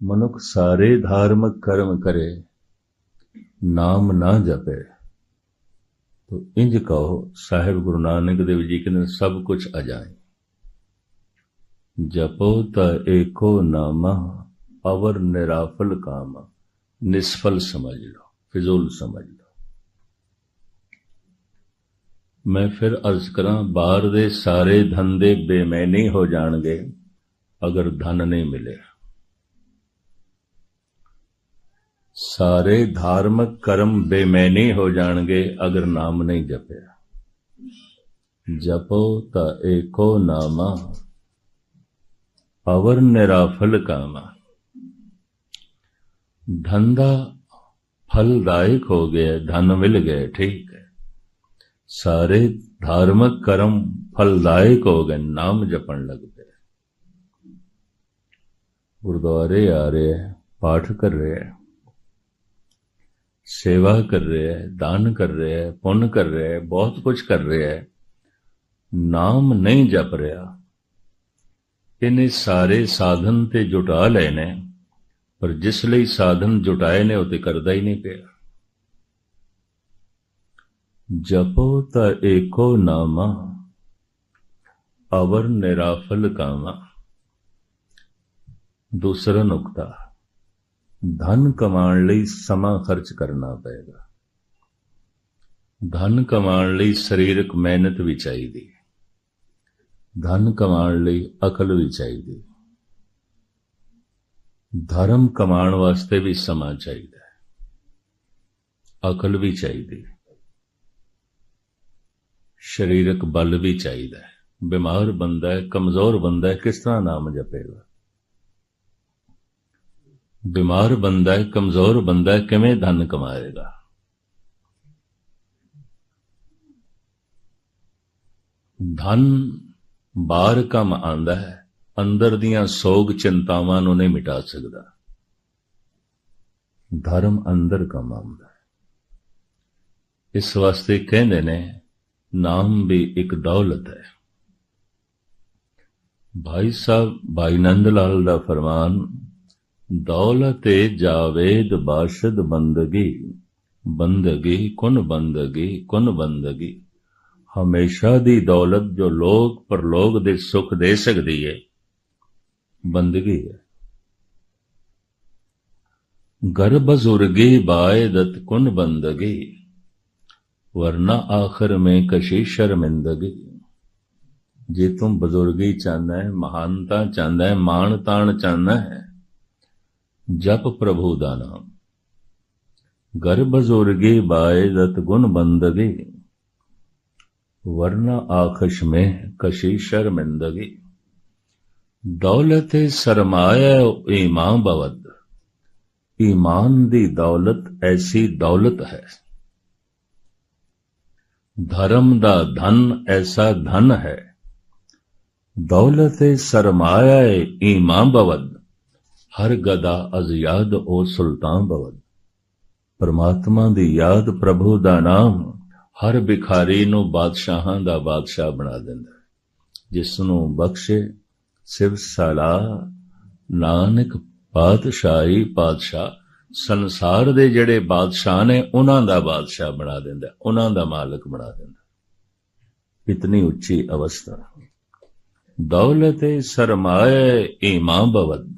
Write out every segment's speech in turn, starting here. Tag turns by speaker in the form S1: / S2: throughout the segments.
S1: ਮਨੁੱਖ ਸਾਰੇ ਧਾਰਮਿਕ ਕਰਮ ਕਰੇ, ਨਾਮ ਨਾ ਜਪੇ। ਤੋ ਇੰਜ ਕਹੋ, ਸਾਹਿਬ ਗੁਰੂ ਨਾਨਕ ਦੇਵ ਜੀ ਕਹਿੰਦੇ ਸਭ ਕੁਝ ਆ ਜਾਏ ਜਪੋ ਤਾ ਏਕੋ ਨਾਮ, ਅਵਰ ਨਿਰਾਫਲ ਕਾਮ। ਨਿਸਫਲ ਸਮਝ ਲਓ, ਫਿਜ਼ੂਲ ਸਮਝ ਲਓ। ਮੈਂ ਫਿਰ ਅਰਜ਼ ਕਰਾਂ, ਬਾਹਰ ਦੇ ਸਾਰੇ ਧੰਦੇ ਬੇਮੈਨੀ ਹੋ ਜਾਣਗੇ, ਅਗਰ ਧਨ ਨਹੀਂ ਮਿਲਿਆ ਸਾਰੇ ਧਾਰਮਿਕ ਕਰਮ ਬੇਮੈਨੀ ਹੋ ਜਾਣਗੇ ਅਗਰ ਨਾਮ ਨਹੀਂ ਜਪਿਆ। ਜਪੋ ਤਾਂ ਏਕੋ ਨਾਮਾ ਅਵਰ ਨਿਰਾਫਲ ਕਾਮਾ। ਧੰਦਾ ਫਲਦਾਇਕ ਹੋ ਗਿਆ, ਧਨ ਮਿਲ ਗਏ ਠੀਕ ਹੈ। ਸਾਰੇ ਧਾਰਮਿਕ ਕਰਮ ਫਲਦਾਇਕ ਹੋ ਗਏ, ਨਾਮ ਜਪਣ ਲੱਗ ਪਏ ਗੁਰਦੁਆਰੇ ਆ ਰਹੇ ਹੈ ਪਾਠ ਕਰ ਰਹੇ। ਹੈ ਸੇਵਾ ਕਰ ਰਹੇ ਹੈ, ਦਾਨ ਕਰ ਰਹੇ ਹੈ, ਪੁੰਨ ਕਰ ਰਹੇ ਹੈ, ਬਹੁਤ ਕੁਝ ਕਰ ਰਹੇ ਨਾਮ ਨਹੀਂ ਜਪ ਰਿਹਾ। ਇਹਨੇ ਸਾਰੇ ਸਾਧਨ ਤੇ ਜੁਟਾ ਲਏ ਨੇ, ਪਰ ਜਿਸ ਲਈ ਸਾਧਨ ਜੁਟਾਏ ਨੇ, ਉਹ ਤੇ ਕਰਦਾ ਹੀ ਨਹੀਂ ਪਿਆ। ਜਪੋ ਤਾਂ ਏਕੋ ਨਾਮਾ, ਅਵਰ ਨਿਰਾਫਲ ਕਾਮਾ। ਦੂਸਰਾ ਨੁਕਤਾ। ਧਨ ਕਮਾਉਣ ਲਈ ਸਮਾਂ ਖਰਚ ਕਰਨਾ ਪਏਗਾ। ਧਨ ਕਮਾਉਣ ਲਈ ਸਰੀਰਕ ਮਿਹਨਤ ਵੀ ਚਾਹੀਦੀ। ਧਨ ਕਮਾਉਣ ਲਈ ਅਕਲ ਵੀ ਚਾਹੀਦੀ। ਧਰਮ ਕਮਾਉਣ ਵਾਸਤੇ ਵੀ ਸਮਾਂ ਚਾਹੀਦਾ ਹੈ। ਅਕਲ ਵੀ ਚਾਹੀਦੀ। ਸਰੀਰਕ ਬਲ ਵੀ ਚਾਹੀਦਾ ਹੈ। ਬਿਮਾਰ ਬੰਦਾ ਹੈ, ਕਮਜ਼ੋਰ ਬੰਦਾ ਹੈ, ਕਿਸ ਤਰ੍ਹਾਂ ਨਾਮ ਜਪੇਗਾ? ਬਿਮਾਰ ਬੰਦਾ ਕਮਜ਼ੋਰ ਬੰਦਾ ਕਿਵੇਂ ਧਨ ਕਮਾਏਗਾ? ਧਨ ਬਾਹਰ ਕੰਮ ਆਂਦਾ ਹੈ, ਅੰਦਰ ਦੀਆਂ ਸੋਗ ਚਿੰਤਾਵਾਂ ਨੂੰ ਨਹੀਂ ਮਿਟਾ ਸਕਦਾ। ਧਰਮ ਅੰਦਰ ਕੰਮ ਆਉਂਦਾ ਹੈ। ਇਸ ਵਾਸਤੇ ਕਹਿੰਦੇ ਨੇ, ਨਾਮ ਵੀ ਇੱਕ ਦੌਲਤ ਹੈ। ਭਾਈ ਸਾਹਿਬ, ਭਾਈ ਨੰਦ ਲਾਲ ਦਾ ਫਰਮਾਨ ਦੌਲਤੇ ਜਾਵੇਦ ਬਾਸ਼ਦ ਬੰਦਗੀ ਬੰਦਗੀ ਕੁਨ ਬੰਦਗੀ ਕੁਨ ਬੰਦਗੀ ਹਮੇਸ਼ਾ ਦੀ ਦੌਲਤ ਜੋ ਲੋਕ ਪਰਲੋਕ ਦੇ ਸੁਖ ਦੇ ਸਕਦੀ ਹੈ ਬੰਦਗੀ ਹੈ ਘਰ ਬਜ਼ੁਰਗੀ ਬਾਇਦਤ ਕੁਨ ਬੰਦਗੀ ਵਰਨਾ ਆਖਰ में कशी शर्मिंदगी ਜੇ ਤੂੰ ਬਜ਼ੁਰਗੀ ਚਾਹਨਾ ਹੈ ਮਹਾਨਤਾ ਚਾਹਨਾ ਹੈ ਮਾਣ ਤਾਣ ਚਾਹਨਾ ਹੈ ਜਪ ਪ੍ਰਭੂ ਦਾ ਨਾਮ। ਗਰਭ ਜ਼ੁਰਗੇ ਬਾਇਦਤ ਗੁਣ ਬੰਦਗੇ। ਵਰਨਾ ਆਖਸ਼ ਮੇ ਕਸ਼ੀ ਸ਼ਰਮਿੰਦਗੀ ਦੌਲਤ ਸਰਮਾਇਆ ਈਮਾਨ ਬਵਦ। ਈਮਾਨ ਦੀ ਦੌਲਤ ਐਸੀ ਦੌਲਤ ਹੈ। ਧਰਮ ਦਾ ਧਨ ਐਸਾ ਧਨ ਹੈ। ਦੌਲਤ ਸਰਮਾਇਆ ਈਮਾਨ ਬਵਦ। हर गदा अज याद ओ सुल्तान बवद परमात्मा दी याद प्रभु दा नाम ਹਰ ਭਿਖਾਰੀ ਨੂੰ ਬਾਦਸ਼ਾਹਾਂ ਦਾ ਬਾਦਸ਼ਾਹ ਬਣਾ ਦਿੰਦਾ ਜਿਸ ਨੂੰ ਬਖਸ਼ੇ ਸਿਵ ਸਲਾ ਨਾਨਕ ਪਾਤਸ਼ਾਹੀ ਪਾਤਸ਼ਾਹ ਸੰਸਾਰ ਦੇ ਜਿਹੜੇ ਬਾਦਸ਼ਾਹ ਨੇ ਉਹਨਾਂ ਦਾ ਬਾਦਸ਼ਾਹ ਬਣਾ ਦਿੰਦਾ ਉਹਨਾਂ ਦਾ ਮਾਲਕ ਬਣਾ ਦਿੰਦਾ ਇਤਨੀ ਉੱਚੀ ਅਵਸਥਾ ਦੌਲਤ ਸਰਮਾਏ ਈਮਾਨ ਬਵਦ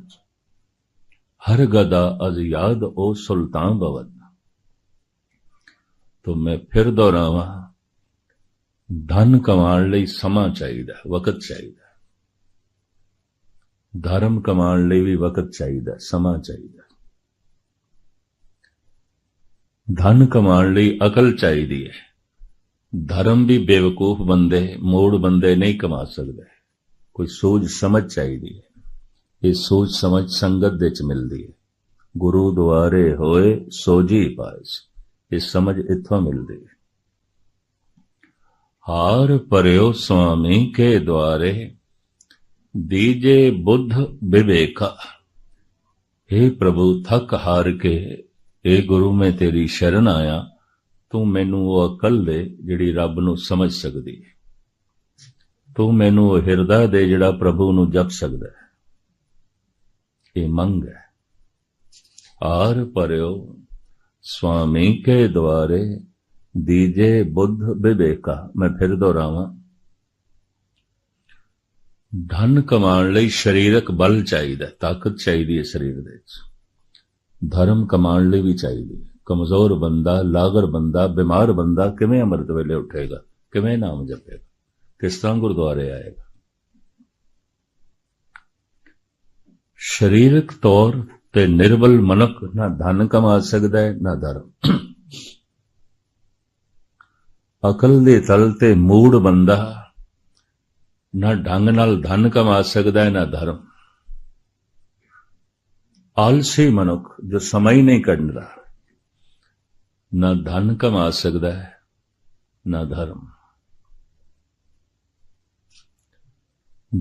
S1: ਹਰ ਗਦਾ ਅਜ਼ ਯਾਦ ਉਹ ਸੁਲਤਾਨ ਬਵਦ। ਤੋ ਮੈਂ ਫਿਰ ਦੁਹਰਾਵਾਂ, ਧਨ ਕਮਾਉਣ ਲਈ ਸਮਾਂ ਚਾਹੀਦਾ, ਵਕਤ ਚਾਹੀਦਾ। ਧਰਮ ਕਮਾਉਣ ਲਈ ਵੀ ਵਕਤ ਚਾਹੀਦਾ, ਸਮਾਂ ਚਾਹੀਦਾ। ਧਨ ਕਮਾਉਣ ਲਈ ਅਕਲ ਚਾਹੀਦੀ ਹੈ। ਧਰਮ ਵੀ ਬੇਵਕੂਫ ਬੰਦੇ, ਮੋੜ ਬੰਦੇ ਨਹੀਂ ਕਮਾ ਸਕਦੇ। ਕੋਈ ਸੋਚ ਸਮਝ ਚਾਹੀਦੀ ਹੈ। ਇਹ ਸੋਚ ਸਮਝ ਸੰਗਤ ਦੇ ਚ ਮਿਲਦੀ ਹੈ। ਗੁਰੂ ਦੁਆਰੇ ਹੋਏ ਸੋਜੀ ਪਾਸ ਇਹ ਸਮਝ ਇੱਥੋਂ ਮਿਲਦੀ ਹੈ। ਹਾਰ ਪਰਿਓ ਸੁਆਮੀ ਕੇ ਦੁਆਰੇ, ਦੀਜੇ ਬੁੱਧ ਵਿਵੇਕਾ। हे ਪ੍ਰਭੂ, ਥਕ ਹਾਰ ਕੇ हे ਗੁਰੂ, ਮੈਂ ਤੇਰੀ ਸ਼ਰਨ ਆਇਆ। ਤੂੰ ਮੈਨੂੰ ਉਹ ਅਕਲ ਦੇ ਜਿਹੜੀ ਰੱਬ ਨੂੰ ਸਮਝ ਸਕਦੀ ਹੈ। ਤੂੰ ਮੈਨੂੰ ਉਹ ਹਿਰਦਾ ਦੇ ਜਿਹੜਾ ਪ੍ਰਭੂ ਨੂੰ ਜਪ ਸਕਦਾ ਹੈ। ਇਹ ਮੰਗ ਹੈ। ਆਰ ਪਰਿਓ, ਸੁਆਮੀ ਕੇ ਦੁਆਰੇ ਦੀਜੇ ਬੁੱਧ ਵਿਵੇਕਾ। ਮੈਂ ਫਿਰ ਦੁਹਰਾਵਾਂ। ਧਨ ਕਮਾਉਣ ਲਈ ਸਰੀਰਕ ਬਲ ਚਾਹੀਦਾ, ਤਾਕਤ ਚਾਹੀਦੀ ਹੈ ਸਰੀਰ ਦੇ ਵਿੱਚ। ਧਰਮ ਕਮਾਉਣ ਲਈ ਵੀ ਚਾਹੀਦੀ ਹੈ। ਕਮਜ਼ੋਰ ਬੰਦਾ, ਲਾਗਰ ਬੰਦਾ, ਬਿਮਾਰ ਬੰਦਾ ਕਿਵੇਂ ਅੰਮ੍ਰਿਤ ਵੇਲੇ ਉੱਠੇਗਾ, ਕਿਵੇਂ ਨਾਮ ਜਪੇਗਾ, ਕਿਸ ਤਰ੍ਹਾਂ ਗੁਰਦੁਆਰੇ ਆਏਗਾ। ਸਰੀਰਕ ਤੌਰ ਤੇ ਨਿਰਬਲ ਮਨੁੱਖ ਨਾ ਧਨ ਕਮਾ ਸਕਦਾ ਹੈ, ਨਾ ਧਰਮ। ਅਕਲ ਦੇ ਤਲ ਤੇ ਮੂੜ ਬੰਦਾ ਨਾ ਢੰਗ ਨਾਲ ਧਨ ਕਮਾ ਸਕਦਾ ਹੈ, ਨਾ ਧਰਮ। ਆਲਸੀ ਮਨੁੱਖ ਜੋ ਸਮਾਂ ਹੀ ਨਹੀਂ ਕੱਢਦਾ, ਨਾ ਧਨ ਕਮਾ ਸਕਦਾ ਹੈ, ਨਾ ਧਰਮ।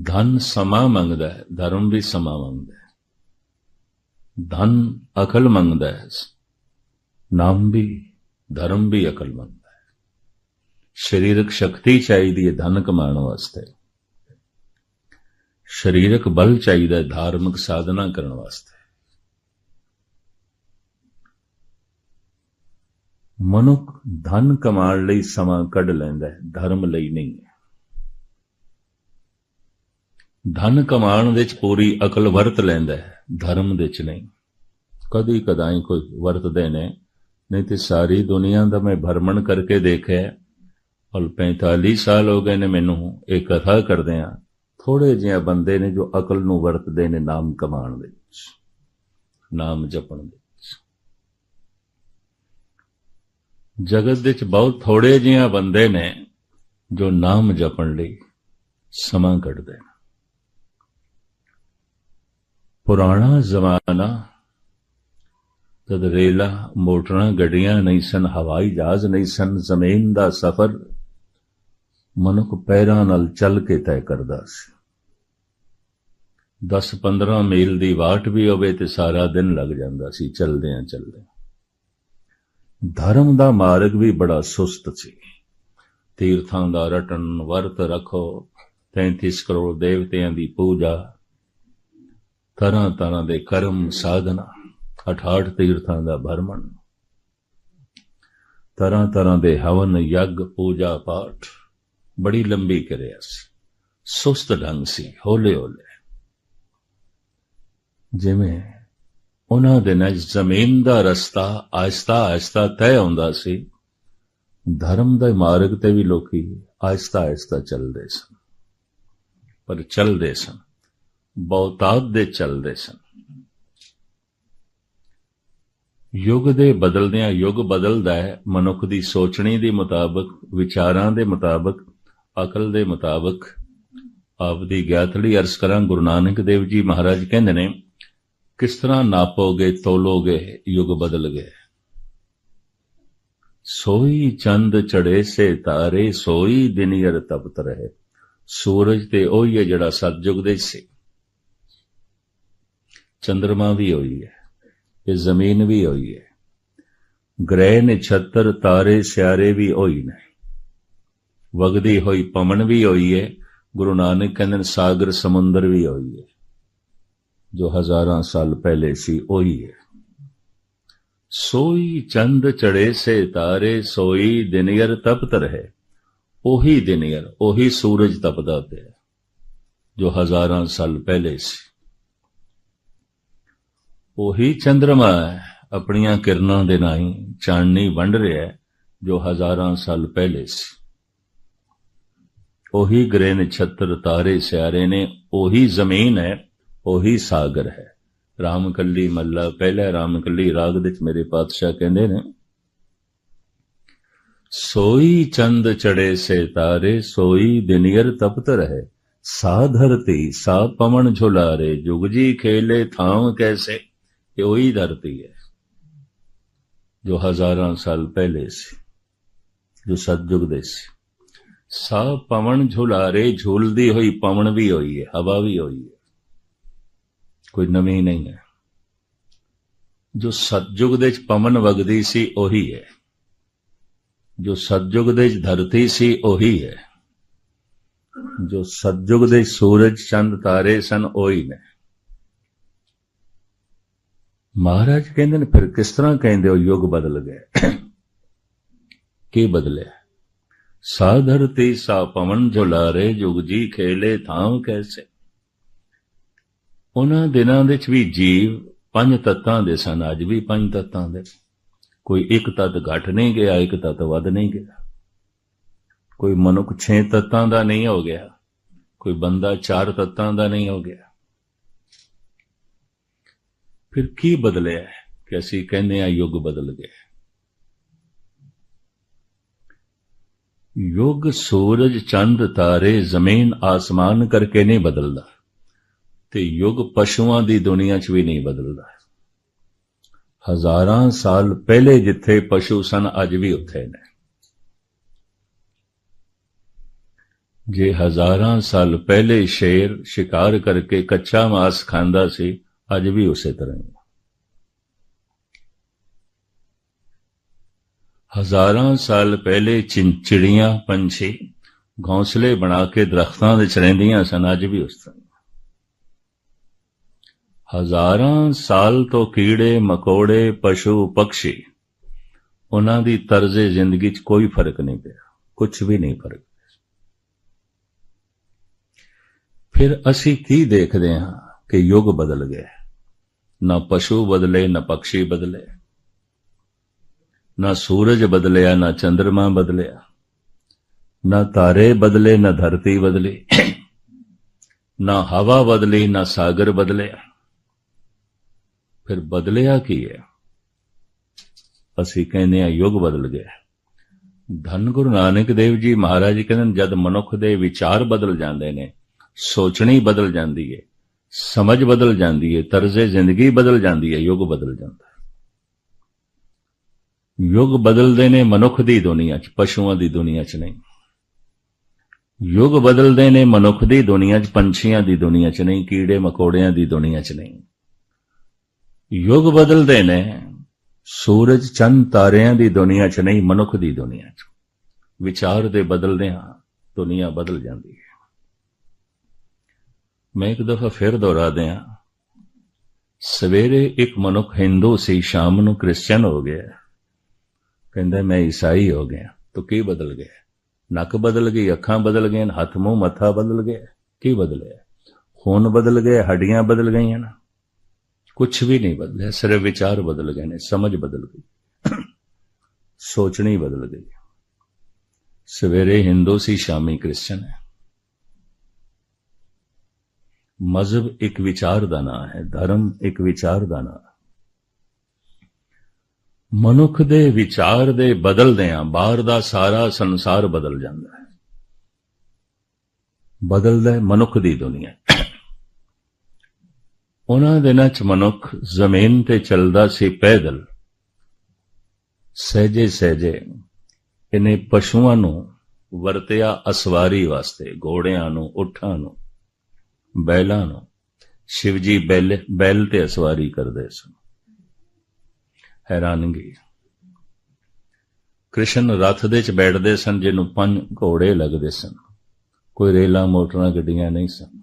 S1: ਧਨ ਸਮਾਂ ਮੰਗਦਾ ਹੈ, ਧਰਮ ਵੀ ਸਮਾਂ ਮੰਗਦਾ ਹੈ। ਧਨ ਅਕਲ ਮੰਗਦਾ ਹੈ, ਨਾਮ ਵੀ, ਧਰਮ ਵੀ ਅਕਲ ਮੰਗਦਾ ਹੈ। ਸਰੀਰਕ ਸ਼ਕਤੀ ਚਾਹੀਦੀ ਹੈ ਧਨ ਕਮਾਉਣ ਵਾਸਤੇ। ਸਰੀਰਕ ਬਲ ਚਾਹੀਦਾ ਹੈ ਧਾਰਮਿਕ ਸਾਧਨਾ ਕਰਨ ਵਾਸਤੇ। ਮਨੁੱਖ ਧਨ ਕਮਾਉਣ ਲਈ ਸਮਾਂ ਕੱਢ ਲੈਂਦਾ ਹੈ, ਧਰਮ ਲਈ ਨਹੀਂ ਧਨ ਕਮਾਉਣ ਵਿੱਚ ਪੂਰੀ ਅਕਲ ਵਰਤ ਲੈਂਦਾ ਹੈ, ਧਰਮ ਵਿੱਚ ਨਹੀਂ। ਕਦੀ ਕਦਾਈ ਕੋਈ ਵਰਤਦੇ ਨੇ, ਨਹੀਂ ਤੇ ਸਾਰੀ ਦੁਨੀਆ ਦਾ ਮੈਂ ਭਰਮਣ ਕਰਕੇ ਦੇਖਿਆ ਔਰ 45 ਸਾਲ ਹੋ ਗਏ ਨੇ ਮੈਨੂੰ ਇਹ ਕਥਾ ਕਰਦੇ ਆ। ਥੋੜੇ ਜਿਹੇ ਬੰਦੇ ਨੇ ਜੋ ਅਕਲ ਨੂੰ ਵਰਤਦੇ ਨੇ ਨਾਮ ਕਮਾਉਣ ਦੇ ਵਿੱਚ, ਨਾਮ ਜਪਣ ਦੇ ਵਿੱਚ। ਜਗਤ ਵਿੱਚ ਬਹੁਤ ਥੋੜੇ ਜਿਹੇ ਬੰਦੇ ਨੇ ਜੋ ਨਾਮ ਜਪਣ ਲਈ ਸਮਾਂ ਕੱਢਦੇ ਨੇ। ਪੁਰਾਣਾ ਜ਼ਮਾਨਾ ਤਦ ਰੇਲਾ, ਮੋਟਰਾਂ ਗੱਡੀਆਂ ਨਹੀਂ ਸਨ, ਹਵਾਈ ਜਹਾਜ਼ ਨਹੀਂ ਸਨ, ਜ਼ਮੀਨ ਦਾ ਸਫ਼ਰ ਮਨੁੱਖ ਪੈਰਾਂ ਨਾਲ ਚੱਲ ਕੇ ਤੈਅ ਕਰਦਾ ਸੀ। 10-15 ਮੀਲ ਦੀ ਵਾਟ ਵੀ ਹੋਵੇ ਤੇ ਸਾਰਾ ਦਿਨ ਲੱਗ ਜਾਂਦਾ ਸੀ ਚੱਲਦਿਆਂ ਚੱਲਦਿਆਂ। ਧਰਮ ਦਾ ਮਾਰਗ ਵੀ ਬੜਾ ਸੁਸਤ ਸੀ। ਤੀਰਥਾਂ ਦਾ ਰਟਨ ਵਰਤ ਰੱਖੋ 33 ਕਰੋੜ ਦੇਵਤਿਆਂ ਦੀ ਪੂਜਾ ਤਰ੍ਹਾਂ ਤਰ੍ਹਾਂ ਦੇ ਕਰਮ, ਸਾਧਨਾ 68 ਤੀਰਥਾਂ ਦਾ ਭਰਮਣ ਤਰ੍ਹਾਂ ਤਰ੍ਹਾਂ ਦੇ ਹਵਨ, ਯੱਗ, ਪੂਜਾ ਪਾਠ, ਬੜੀ ਲੰਬੀ ਕਿਰਿਆ ਸੀ। ਸੁਸਤ ਢੰਗ ਸੀ ਹੌਲੇ ਹੌਲੇ ਜਿਵੇਂ ਉਹਨਾਂ ਦੇ ਨਾਲ ਜ਼ਮੀਨ ਦਾ ਰਸਤਾ ਆਹਿਸਤਾ ਆਹਿਸਤਾ ਤੈਅ ਹੁੰਦਾ ਸੀ, ਧਰਮ ਦੇ ਮਾਰਗ ਤੇ ਵੀ ਲੋਕੀ ਆਹਿਸਤਾ ਆਹਿਸਤਾ ਚੱਲਦੇ ਸਨ। ਪਰ ਚੱਲਦੇ ਸਨ। ਬਹੁਤਾਤ ਦੇ ਚੱਲਦੇ ਸਨ। ਯੁੱਗ ਦੇ ਬਦਲਦਿਆਂ ਯੁੱਗ ਬਦਲਦਾ ਹੈ। ਮਨੁੱਖ ਦੀ ਸੋਚਣੀ ਦੇ ਮੁਤਾਬਕ, ਵਿਚਾਰਾਂ ਦੇ ਮੁਤਾਬਕ, ਅਕਲ ਦੇ ਮੁਤਾਬਕ ਆਪ ਦੀ ਗਿਆਤ ਲਈ ਅਰਜ਼ ਕਰਾਂ, ਗੁਰੂ ਨਾਨਕ ਦੇਵ ਜੀ ਮਹਾਰਾਜ ਕਹਿੰਦੇ ਨੇ, ਕਿਸ ਤਰ੍ਹਾਂ ਨਾਪੋਗੇ, ਤੋਲੋਗੇ, ਯੁੱਗ ਬਦਲ ਗਏ। ਸੋਈ ਚੰਦ ਚੜੇ ਸੇ ਤਾਰੇ, ਸੋਈ ਦਿਨਿਯਰ ਤਪਤ ਰਹੇ। ਸੂਰਜ ਤੇ ਉਹੀ ਹੈ ਜਿਹੜਾ ਸਤਜੁਗ ਦੇ ਸੀ। ਚੰ드ਰਮਾ ਵੀ ਹੋਈ ਹੈ ਇਹ ਜ਼ਮੀਨ ਵੀ ਹੋਈ ਹੈ। ਗ੍ਰਹਿ ਨਛੱਤਰ, ਤਾਰੇ, ਸਿਆਰੇ ਵੀ ਹੋਈ ਨੇ। ਵਗਦੀ ਹੋਈ ਪਵਨ ਵੀ ਹੋਈ ਹੈ, ਗੁਰੂ ਨਾਨਕ ਕਹਿੰਦੇ ਨੇ ਸਾਗਰ, ਸਮੁੰਦਰ ਵੀ ਹੋਈ ਹੈ। ਜੋ ਹਜ਼ਾਰਾਂ ਸਾਲ ਪਹਿਲੇ ਸੀ, ਉਹੀ ਹੈ। ਸੋਈ ਚੰਦ ਚੜੇ ਸੇ ਤਾਰੇ, ਸੋਈ ਦਿਨਯਰ ਤਪਤ ਰਹੇ। ਉਹੀ ਦਿਨਯਰ ਉਹੀ ਸੂਰਜ ਤਪਦਾ ਪਿਆ। ਜੋ ਹਜ਼ਾਰਾਂ ਸਾਲ ਪਹਿਲੇ ਸੀ। ਉਹੀ ਚੰ드ਰਮਾ ਆਪਣੀਆਂ ਕਿਰਨਾਂ ਦੇ ਨਾਲ ਚਾਨਣੀ ਵੰਡ ਰਿਹਾ ਜੋ ਹਜ਼ਾਰਾਂ ਸਾਲ ਪਹਿਲੇ ਸੀ। ਉਹੀ ਗ੍ਰਹਿ ਨਛੱਤਰ ਤਾਰੇ ਸਿਆਰੇ ਨੇ, ਉਹੀ ਜ਼ਮੀਨ ਹੈ, ਉਹੀ ਸਾਗਰ ਹੈ। ਰਾਮਕੱਲੀ ਮੱਲਾ, ਪਹਿਲਾ ਰਾਮਕੱਲੀ ਰਾਗ ਵਿੱਚ ਮੇਰੇ ਪਾਤਸ਼ਾਹ ਕਹਿੰਦੇ ਨੇ, ਸੋਈ ਚੰਦ ਚੜੇ ਸੇ ਤਾਰੇ, ਸੋਈ ਦਿਨਯਰ ਤਪਤ ਰਹੇ। ਸਾ ਧਰਤੀ ਸਾ ਪਵਨ ਝੁਲਾਰੇ, ਜੁਗ ਜੀ ਖੇਲੇ ਥਾਂ ਕੈਸੇ। ਇਹ ਉਹੀ ਧਰਤੀ ਹੈ, ਜੋ ਹਜ਼ਾਰਾਂ ਸਾਲ ਪਹਿਲੇ ਸੀ, ਜੋ ਸਤਜੁਗ ਦੇ ਸੀ। ਸਾ ਪਵਨ ਝੁਲਾਰੇ ਝੂਲਦੀ ਹੋਈ, ਪਵਨ ਵੀ ਹੋਈ ਹੈ, ਹਵਾ ਵੀ ਹੋਈ ਹੈ। ਕੋਈ ਨਵੀਂ ਨਹੀਂ ਹੈ। ਜੋ ਸਤਜੁਗ ਦੇ ਵਿੱਚ ਪਵਨ ਵਗਦੀ ਸੀ, ਉਹੀ ਹੈ। ਜੋ ਸਤਜੁਗ ਦੇ ਵਿੱਚ ਧਰਤੀ ਸੀ, ਉਹੀ ਹੈ। ਜੋ ਸਤਜੁਗ ਦੇ ਸੂਰਜ, ਚੰਦ, ਤਾਰੇ ਸਨ, ਉਹੀ ਨੇ। ਮਹਾਰਾਜ ਕਹਿੰਦੇ ਨੇ, ਫਿਰ ਕਿਸ ਤਰ੍ਹਾਂ ਕਹਿੰਦੇ ਹੋ, ਯੁੱਗ ਬਦਲ ਗਏ? ਕੀ ਬਦਲਿਆ? ਸਾਧਰ ਤੇ ਸਾ ਪਵਨ ਝੁਲਾਰੇ, ਜੁਗ ਜੀ ਖੇਲੇ ਥਾਂ ਕੈਸੇ? ਉਹਨਾਂ ਦਿਨਾਂ ਵਿੱਚ ਵੀ ਜੀਵ ਪੰਜ ਤੱਤਾਂ ਦੇ ਸਨ, ਅੱਜ ਵੀ ਪੰਜ ਤੱਤਾਂ ਦੇ। ਕੋਈ ਇੱਕ ਤੱਤ ਘਟ ਨਹੀਂ ਗਿਆ, ਇੱਕ ਤੱਤ ਵੱਧ ਨਹੀਂ ਗਿਆ। ਕੋਈ ਮਨੁੱਖ ਛੇ ਤੱਤਾਂ ਦਾ ਨਹੀਂ ਹੋ ਗਿਆ, ਕੋਈ ਬੰਦਾ ਚਾਰ ਤੱਤਾਂ ਦਾ ਨਹੀਂ ਹੋ ਗਿਆ। ਫਿਰ ਕੀ ਬਦਲਿਆ ਕਿ ਅਸੀਂ ਕਹਿੰਦੇ ਆ ਯੁੱਗ ਬਦਲ ਗਿਆ ਯੁੱਗ, ਸੂਰਜ, ਚੰਦ, ਤਾਰੇ, ਜ਼ਮੀਨ, ਆਸਮਾਨ ਕਰਕੇ ਨਹੀਂ ਬਦਲਦਾ ਤੇ ਯੁੱਗ ਪਸ਼ੂਆਂ ਦੀ ਦੁਨੀਆ 'ਚ ਵੀ ਨਹੀਂ ਬਦਲਦਾ। ਹਜ਼ਾਰਾਂ ਸਾਲ ਪਹਿਲੇ ਜਿੱਥੇ ਪਸ਼ੂ ਸਨ, ਅੱਜ ਵੀ ਉੱਥੇ ਨੇ। ਜੇ ਹਜ਼ਾਰਾਂ ਸਾਲ ਪਹਿਲੇ ਸ਼ੇਰ ਸ਼ਿਕਾਰ ਕਰਕੇ ਕੱਚਾ ਮਾਸ ਖਾਂਦਾ ਸੀ ਅੱਜ ਵੀ ਉਸੇ ਤਰ੍ਹਾਂ ਹੀ ਹਜ਼ਾਰਾਂ ਸਾਲ ਪਹਿਲੇ ਚਿੰਚੜੀਆਂ ਪੰਛੀ ਘੌਂਸਲੇ ਬਣਾ ਕੇ ਦਰਖਤਾਂ ਵਿੱਚ ਰਹਿੰਦੀਆਂ ਸਨ, ਅੱਜ ਵੀ ਉਸ ਤਰ੍ਹਾਂ ਹਜ਼ਾਰਾਂ ਸਾਲ ਤੋਂ ਕੀੜੇ, ਮਕੌੜੇ, ਪਸ਼ੂ, ਪੰਛੀ, ਉਹਨਾਂ ਦੀ ਤਰਜ਼ੇ ਜ਼ਿੰਦਗੀ 'ਚ ਕੋਈ ਫ਼ਰਕ ਨਹੀਂ ਪਿਆ ਕੁਝ ਵੀ ਨਹੀਂ ਫ਼ਰਕ ਫਿਰ ਅਸੀਂ ਕੀ ਦੇਖਦੇ ਹਾਂ? ਕਿ ਯੁੱਗ ਬਦਲ ਗਿਆ ਨਾ ਪਸ਼ੂ ਬਦਲੇ, ਨਾ ਪੰਛੀ ਬਦਲੇ। ਨਾ ਸੂਰਜ ਬਦਲਿਆ, ਨਾ ਚੰ드ਰਮਾ ਬਦਲਿਆ। ਨਾ ਤਾਰੇ ਬਦਲੇ, ਨਾ ਧਰਤੀ ਬਦਲੀ। ਨਾ ਹਵਾ ਬਦਲੀ, ਨਾ ਸਾਗਰ ਬਦਲਿਆ। ਫਿਰ ਬਦਲਿਆ ਕੀ ਹੈ? ਅਸੀਂ ਕਹਿੰਦੇ ਆ ਯੁੱਗ ਬਦਲ ਗਿਆ। ਧੰਨ ਗੁਰੂ ਨਾਨਕ ਦੇਵ ਜੀ ਮਹਾਰਾਜ ਕਹਿੰਦੇ ਜਦ ਮਨੁੱਖ ਦੇ ਵਿਚਾਰ ਬਦਲ ਜਾਂਦੇ ਨੇ, ਸੋਚਣੀ ਬਦਲ ਜਾਂਦੀ ਹੈ। ਸਮਝ ਬਦਲ ਜਾਂਦੀ ਹੈ, ਤਰਜ਼ੇ ਜ਼ਿੰਦਗੀ ਬਦਲ ਜਾਂਦੀ ਹੈ, ਯੁੱਗ ਬਦਲ ਜਾਂਦਾ ਹੈ। ਯੁੱਗ ਬਦਲਦੇ ਨੇ ਮਨੁੱਖ ਦੀ ਦੁਨੀਆ 'ਚ, ਪਸ਼ੂਆਂ ਦੀ ਦੁਨੀਆ 'ਚ ਨਹੀਂ। ਯੁੱਗ ਬਦਲਦੇ ਨੇ ਮਨੁੱਖ ਦੀ ਦੁਨੀਆ 'ਚ, ਪੰਛੀਆਂ ਦੀ ਦੁਨੀਆ 'ਚ ਨਹੀਂ, ਕੀੜੇ ਮਕੌੜਿਆਂ ਦੀ ਦੁਨੀਆ 'ਚ ਨਹੀਂ। ਯੁੱਗ ਬਦਲਦੇ ਨੇ ਸੂਰਜ ਚੰਨ ਤਾਰਿਆਂ ਦੀ ਦੁਨੀਆ 'ਚ ਨਹੀਂ, ਮਨੁੱਖ ਦੀ ਦੁਨੀਆ 'ਚ। ਵਿਚਾਰ ਦੇ ਬਦਲਦੇ ਹਾਂ ਦੁਨੀਆ ਬਦਲ ਜਾਂਦੀ ਹੈ। ਮੈਂ ਇੱਕ ਦਫਾ ਫਿਰ ਦੁਹਰਾ ਦਿਆਂ, ਸਵੇਰੇ ਇੱਕ ਮਨੁੱਖ ਹਿੰਦੂ ਸੀ, ਸ਼ਾਮ ਨੂੰ ਕ੍ਰਿਸਚੀਅਨ ਹੋ ਗਿਆ। ਕਹਿੰਦਾ, ਮੈਂ ਈਸਾਈ ਹੋ ਗਿਆ। ਤਾਂ ਕੀ ਬਦਲ ਗਿਆ? ਨੱਕ ਬਦਲ ਗਈ, ਅੱਖਾਂ ਬਦਲ ਗਈਆਂ, ਹੱਥ, ਮੂੰਹ, ਮੱਥਾ ਬਦਲ ਗਿਆ। ਕੀ ਬਦਲਿਆ? ਖੂਨ ਬਦਲ ਗਏ ਹੱਡੀਆਂ ਬਦਲ ਗਈਆਂ ਨਾ। ਕੁਝ ਵੀ ਨਹੀਂ ਬਦਲਿਆ, ਸਿਰਫ ਵਿਚਾਰ ਬਦਲ ਗਏ ਨੇ, ਸਮਝ ਬਦਲ ਗਈ। ਸੋਚਣੀ ਬਦਲ ਗਈ। ਸਵੇਰੇ ਹਿੰਦੂ ਸੀ, ਸ਼ਾਮੀ ਕ੍ਰਿਸਚਨ ਹੈ। ਮਜ਼ਹਬ ਇੱਕ ਵਿਚਾਰ ਦਾ ਨਾਂ ਹੈ, ਧਰਮ ਇੱਕ ਵਿਚਾਰ ਦਾ ਨਾਂ। ਮਨੁੱਖ ਦੇ ਵਿਚਾਰ ਦੇ ਬਦਲਦਿਆਂ ਬਾਹਰ ਦਾ ਸਾਰਾ ਸੰਸਾਰ ਬਦਲ ਜਾਂਦਾ ਹੈ। ਬਦਲਦਾ ਹੈ ਮਨੁੱਖ ਦੀ ਦੁਨੀਆ। ਉਹਨਾਂ ਦਿਨਾਂ ਚ ਮਨੁੱਖ ਜ਼ਮੀਨ ਤੇ ਚੱਲਦਾ ਸੀ ਪੈਦਲ। ਸਹਜੇ ਸਹਜੇ ਇਹਨੇ ਪਸ਼ੂਆਂ ਨੂੰ ਵਰਤਿਆ ਅਸਵਾਰੀ ਵਾਸਤੇ, ਘੋੜਿਆਂ ਨੂੰ ਉਠਾਂ ਨੂੰ। ਬੈਲਾਂ ਨੂੰ। ਸ਼ਿਵਜੀ ਬੈਲ ਬੈਲ ਤੇ ਅਸਵਾਰੀ ਕਰਦੇ ਸਨ। ਹੈਰਾਨਗੀ ਕ੍ਰਿਸ਼ਨ ਰਥ ਦੇ ਚ ਬੈਠਦੇ ਸਨ, ਜਿਹਨੂੰ ਪੰਜ ਘੋੜੇ ਲੱਗਦੇ ਸਨ। ਕੋਈ ਰੇਲਾਂ, ਮੋਟਰਾਂ, ਗੱਡੀਆਂ ਨਹੀਂ ਸਨ।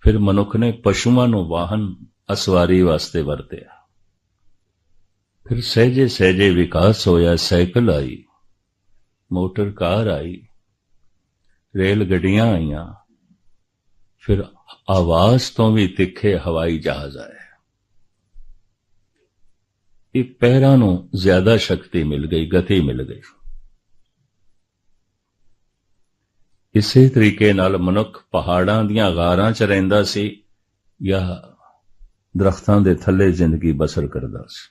S1: ਫਿਰ ਮਨੁੱਖ ਨੇ ਪਸ਼ੂਆਂ ਨੂੰ ਵਾਹਨ, ਅਸਵਾਰੀ ਵਾਸਤੇ ਵਰਤਿਆ। ਫਿਰ ਸਹਿਜੇ ਸਹਿਜੇ ਵਿਕਾਸ ਹੋਇਆ, ਸਾਈਕਲ ਆਈ, ਮੋਟਰ ਕਾਰ ਆਈ ਰੇਲ ਗੱਡੀਆਂ ਆਈਆਂ। ਫਿਰ ਆਵਾਜ਼ ਤੋਂ ਵੀ ਤਿੱਖੇ ਹਵਾਈ ਜਹਾਜ਼ ਆਏ। ਇਹ ਪੈਰਾਂ ਨੂੰ ਜ਼ਿਆਦਾ ਸ਼ਕਤੀ ਮਿਲ ਗਈ, ਗਤੀ ਮਿਲ ਗਈ। ਇਸੇ ਤਰੀਕੇ ਨਾਲ ਮਨੁੱਖ ਪਹਾੜਾਂ ਦੀਆਂ ਗਾਰਾਂ 'ਚ ਰਹਿੰਦਾ ਸੀ ਜਾਂ ਦਰਖਤਾਂ ਦੇ ਥੱਲੇ ਜ਼ਿੰਦਗੀ ਬਸਰ ਕਰਦਾ ਸੀ।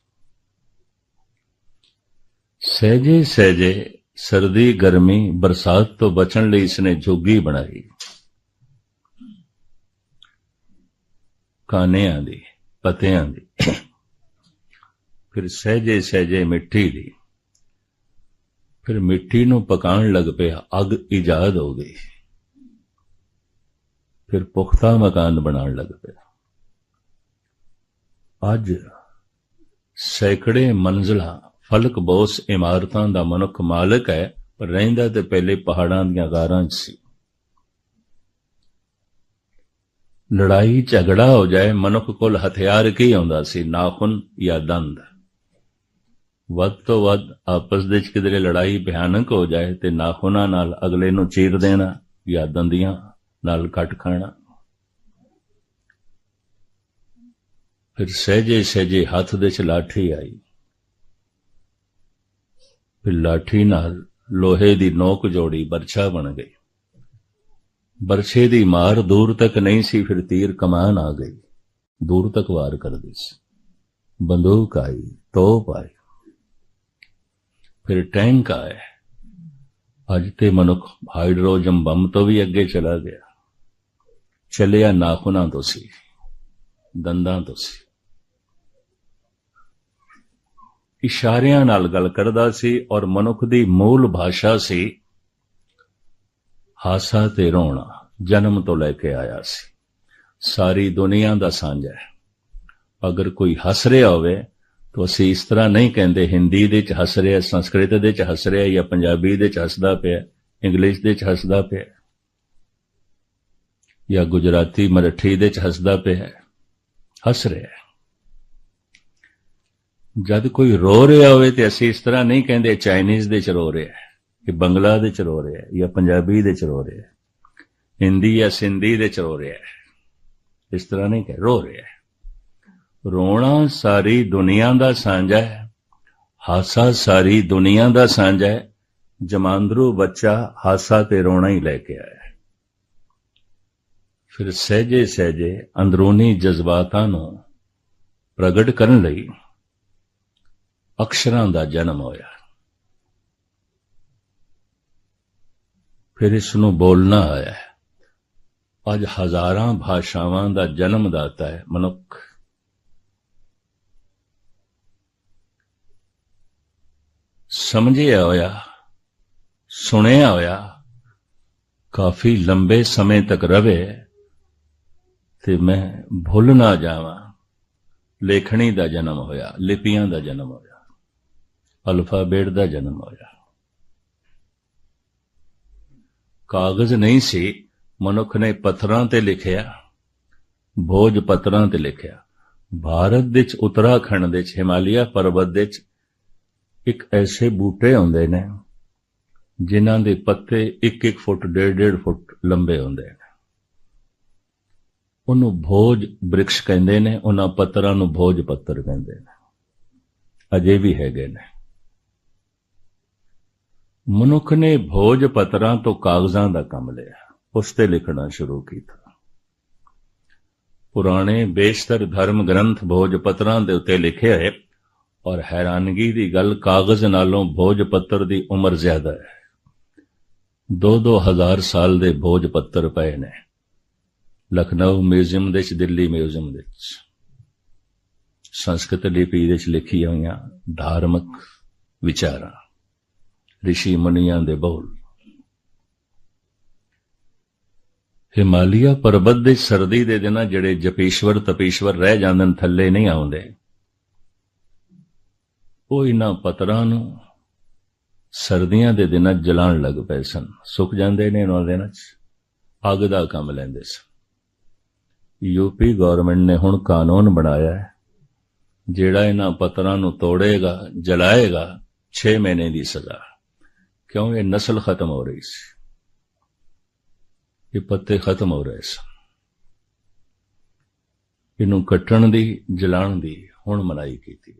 S1: ਸਹਜੇ ਸਹਜੇ ਸਰਦੀ, ਗਰਮੀ, ਬਰਸਾਤ ਤੋਂ ਬਚਣ ਲਈ ਇਸਨੇ ਜੋਗੀ ਬਣਾਈ। ਕਾਨਿਆਂ ਦੀ, ਪਤਿਆਂ ਦੀ, ਫਿਰ ਸਹਜੇ ਸਹਜੇ ਮਿੱਟੀ ਦੀ। ਫਿਰ ਮਿੱਟੀ ਨੂੰ ਪਕਾਉਣ ਲੱਗ ਪਿਆ, ਅੱਗ ਇਜਾਦ ਹੋ ਗਈ। ਫਿਰ ਪੁਖਤਾ ਮਕਾਨ ਬਣਾਉਣ ਲੱਗ ਪਿਆ। ਅੱਜ ਸੈਂਕੜੇ ਮੰਜ਼ਲਾ ਫਲਕ ਬੋਸ ਇਮਾਰਤਾਂ ਦਾ ਮਨੁੱਖ ਮਾਲਕ ਹੈ, ਪਰ ਰਹਿੰਦਾ ਤੇ ਪਹਿਲੇ ਪਹਾੜਾਂ ਦੀਆਂ ਗਾਰਾਂ 'ਚ ਸੀ। ਲੜਾਈ ਝਗੜਾ ਹੋ ਜਾਏ, ਮਨੁੱਖ ਕੋਲ ਹਥਿਆਰ ਕੀ ਆਉਂਦਾ ਸੀ, ਨਾਖੁਨ ਜਾਂ ਦੰਦ? ਵੱਧ ਤੋਂ ਵੱਧ ਆਪਸ ਦੇ ਵਿੱਚ ਕਿਧਰੇ ਲੜਾਈ ਭਿਆਨਕ ਹੋ ਜਾਏ, ਤੇ ਨਾਖੁਨਾਂ ਨਾਲ ਅਗਲੇ ਨੂੰ ਚੀਰ ਦੇਣਾ ਜਾਂ ਦੰਦੀਆਂ ਨਾਲ ਕੱਟ ਖਾਣਾ? ਫਿਰ ਸਹਿਜੇ ਸਹਿਜੇ ਹੱਥ ਦੇ ਚ ਲਾਠੀ ਆਈ। ਲਾਠੀ ਨਾਲ ਲੋਹੇ ਦੀ ਨੋਕ ਜੋੜੀ ਬਰਛਾ ਬਣ ਗਈ। ਬਰਛੇ ਦੀ ਮਾਰ ਦੂਰ ਤੱਕ ਨਹੀਂ ਸੀ, ਫਿਰ ਤੀਰ ਕਮਾਨ ਆ ਗਈ। ਦੂਰ ਤੱਕ ਵਾਰ ਕਰਦੀ ਸੀ। ਬੰਦੂਕ ਆਈ, ਤੋਪ ਆਈ। ਫਿਰ ਟੈਂਕ ਆਏ ਅੱਜ ਤੇ ਮਨੁੱਖ ਹਾਈਡਰੋਜਨ ਬੰਬ ਤੋਂ ਵੀ ਅੱਗੇ ਚਲਾ ਗਿਆ। ਚੱਲਿਆ ਨਾਖੂਨਾਂ ਤੋਂ ਸੀ, ਦੰਦਾਂ ਤੋਂ ਸੀ। ਇਸ਼ਾਰਿਆਂ ਨਾਲ ਗੱਲ ਕਰਦਾ ਸੀ ਔਰ ਮਨੁੱਖ ਦੀ ਮੂਲ ਭਾਸ਼ਾ ਸੀ ਹਾਸਾ ਤੇ ਰੋਣਾ, ਜਨਮ ਤੋਂ ਲੈ ਕੇ ਆਇਆ ਸੀ। ਸਾਰੀ ਦੁਨੀਆ ਦਾ ਸਾਂਝਾ ਹੈ। ਅਗਰ ਕੋਈ ਹੱਸ ਰਿਹਾ ਹੋਵੇ, ਤਾਂ ਅਸੀਂ ਇਸ ਤਰ੍ਹਾਂ ਨਹੀਂ ਕਹਿੰਦੇ, ਹਿੰਦੀ ਦੇ ਵਿੱਚ ਹੱਸ ਰਿਹਾ, ਸੰਸਕ੍ਰਿਤ ਦੇ ਵਿੱਚ ਹੱਸ ਰਿਹਾ ਜਾਂ ਪੰਜਾਬੀ ਦੇ ਵਿੱਚ ਹੱਸਦਾ ਪਿਆ, ਇੰਗਲਿਸ਼ ਦੇ ਵਿੱਚ ਹੱਸਦਾ ਪਿਆ, ਜਾਂ ਗੁਜਰਾਤੀ, ਮਰਾਠੀ ਦੇ ਵਿੱਚ ਹੱਸਦਾ ਪਿਆ, ਹੱਸ ਰਿਹਾ। ਜਦ ਕੋਈ ਰੋ ਰਿਹਾ ਹੋਵੇ ਤੇ ਅਸੀਂ ਇਸ ਤਰ੍ਹਾਂ ਨਹੀਂ ਕਹਿੰਦੇ ਚਾਈਨੀਜ਼ ਦੇ ਚ ਰੋ ਰਿਹਾ ਕਿ ਬੰਗਲਾ ਦੇ ਚ ਰੋ ਰਿਹਾ ਜਾਂ ਪੰਜਾਬੀ ਦੇ ਚ ਰੋ ਰਿਹਾ ਹਿੰਦੀ ਜਾਂ ਸਿੰਧੀ ਦੇ ਚ ਰੋ ਰਿਹਾ ਇਸ ਤਰ੍ਹਾਂ ਨਹੀਂ ਕਿ ਰੋ ਰਿਹਾ ਰੋਣਾ ਸਾਰੀ ਦੁਨੀਆ ਦਾ ਸਾਂਝਾ ਹੈ, ਹਾਸਾ ਸਾਰੀ ਦੁਨੀਆ ਦਾ ਸਾਂਝਾ ਹੈ, ਜਮਾਂਦਰੂ ਬੱਚਾ ਹਾਸਾ ਤੇ ਰੋਣਾ ਹੀ ਲੈ ਕੇ ਆਇਆ ਫਿਰ ਸਹਿਜੇ ਸਹਿਜੇ ਅੰਦਰੂਨੀ ਜਜ਼ਬਾਤਾਂ ਨੂੰ ਪ੍ਰਗਟ ਕਰਨ ਲਈ ਅਕਸ਼ਰਾਂ ਦਾ ਜਨਮ ਹੋਇਆ। ਫਿਰ ਇਸ ਨੂੰ ਬੋਲਣਾ ਆਇਆ ਅੱਜ ਹਜ਼ਾਰਾਂ ਭਾਸ਼ਾਵਾਂ ਦਾ ਜਨਮਦਾਤਾ ਹੈ ਮਨੁੱਖ। ਸਮਝਿਆ ਹੋਇਆ, ਸੁਣਿਆ ਹੋਇਆ, ਕਾਫੀ ਲੰਬੇ ਸਮੇਂ ਤੱਕ ਰਵੇ ਤੇ ਮੈਂ ਭੁੱਲ ਨਾ ਜਾਵਾਂ। ਲੇਖਣੀ ਦਾ ਜਨਮ ਹੋਇਆ, ਲਿਪੀਆਂ ਦਾ ਜਨਮ ਹੋਇਆ। ਅਲਫਾਬੇਟ ਦਾ ਜਨਮ ਹੋਇਆ। ਕਾਗਜ਼ ਨਹੀਂ ਸੀ, ਮਨੁੱਖ ਨੇ ਪੱਥਰਾਂ ਤੇ ਲਿਖਿਆ ਭੋਜ ਪੱਤਰਾਂ ਤੇ ਲਿਖਿਆ। ਭਾਰਤ ਦੇ ਚ ਉੱਤਰਾਖੰਡ ਦੇ ਚ ਹਿਮਾਲਿਆ ਪਰਬਤ ਦੇ ਚ ਇੱਕ ਐਸੇ ਬੂਟੇ ਹੁੰਦੇ ਨੇ, ਜਿਨ੍ਹਾਂ ਦੇ ਪੱਤੇ 1-1 ਫੁੱਟ 1.5 ਫੁੱਟ ਲੰਬੇ ਹੁੰਦੇ ਨੇ। ਉਹਨੂੰ ਭੋਜ ਬ੍ਰਿਕਸ਼ ਕਹਿੰਦੇ ਨੇ, ਉਹਨਾਂ ਪੱਤਰਾਂ ਨੂੰ ਭੋਜ ਪੱਤਰ ਕਹਿੰਦੇ ਨੇ। ਅਜੇ ਵੀ ਹੈਗੇ ਨੇ। ਮਨੁੱਖ ਨੇ ਭੋਜ ਪੱਤਰਾਂ ਤੋਂ ਕਾਗਜ਼ਾਂ ਦਾ ਕੰਮ ਲਿਆ। ਉਸ ਤੇ ਲਿਖਣਾ ਸ਼ੁਰੂ ਕੀਤਾ। ਪੁਰਾਣੇ ਬੇਸ਼ਤਰ ਧਰਮ ਗ੍ਰੰਥ ਭੋਜ ਪੱਤਰਾਂ ਦੇ ਉੱਤੇ ਲਿਖੇ ਹੋਏ ਔਰ ਹੈਰਾਨਗੀ ਦੀ ਗੱਲ ਕਾਗਜ਼ ਨਾਲੋਂ ਭੋਜ ਪੱਤਰ ਦੀ ਉਮਰ ਜ਼ਿਆਦਾ ਹੈ। ਦੋ ਦੋ ਹਜ਼ਾਰ ਸਾਲ ਦੇ ਭੋਜ ਪੱਤਰ ਪਏ ਨੇ। ਲਖਨਊ ਮਿਊਜ਼ੀਅਮ ਦੇ ਵਿੱਚ, ਦਿੱਲੀ ਮਿਊਜ਼ੀਅਮ ਦੇ ਵਿੱਚ। ਸੰਸਕ੍ਰਿਤ ਲਿਪੀ ਦੇ ਵਿੱਚ ਲਿਖੀਆਂ ਹੋਈਆਂ ਧਾਰਮਿਕ ਵਿਚਾਰਾਂ। ਰਿਸ਼ੀ ਮੁਨੀਆਂ ਦੇ ਬੋਲ। ਹਿਮਾਲਿਆ ਪਰਬਤ ਦੇ ਸਰਦੀ ਦੇ ਦਿਨਾਂ ਜਿਹੜੇ ਜਪੀਸ਼ਵਰ ਤਪੀਸ਼ਵਰ ਰਹਿ ਜਾਂਦੇ ਨੇ, ਥੱਲੇ ਨਹੀਂ ਆਉਂਦੇ। ਉਹ ਇਹਨਾਂ ਪਤਰਾਂ ਨੂੰ ਸਰਦੀਆਂ ਦੇ ਦਿਨਾਂ 'ਚ ਜਲਾਉਣ ਲੱਗ ਪਏ ਸਨ। ਸੁੱਕ ਜਾਂਦੇ ਨੇ ਉਹਨਾਂ ਦਿਨਾਂ 'ਚ। ਅੱਗ ਦਾ ਕੰਮ ਲੈਂਦੇ ਸਨ। ਯੂਪੀ ਗਵਰਨਮੈਂਟ ਨੇ ਹੁਣ ਕਾਨੂੰਨ ਬਣਾਇਆ ਹੈ। ਜਿਹੜਾ ਇਹਨਾਂ ਪਤਰਾਂ ਨੂੰ ਤੋੜੇਗਾ, ਜਲਾਏਗਾ 6 ਮਹੀਨੇ ਦੀ ਸਜ਼ਾ। ਕਿਉਂ ਇਹ ਨਸਲ ਖਤਮ ਹੋ ਰਹੀ ਸੀ? ਇਹ ਪੱਤੇ ਖਤਮ ਹੋ ਰਹੇ ਸਨ। ਇਹਨੂੰ ਕੱਟਣ ਦੀ, ਜਲਾਉਣ ਦੀ ਹੁਣ ਮਨਾਈ ਕੀਤੀ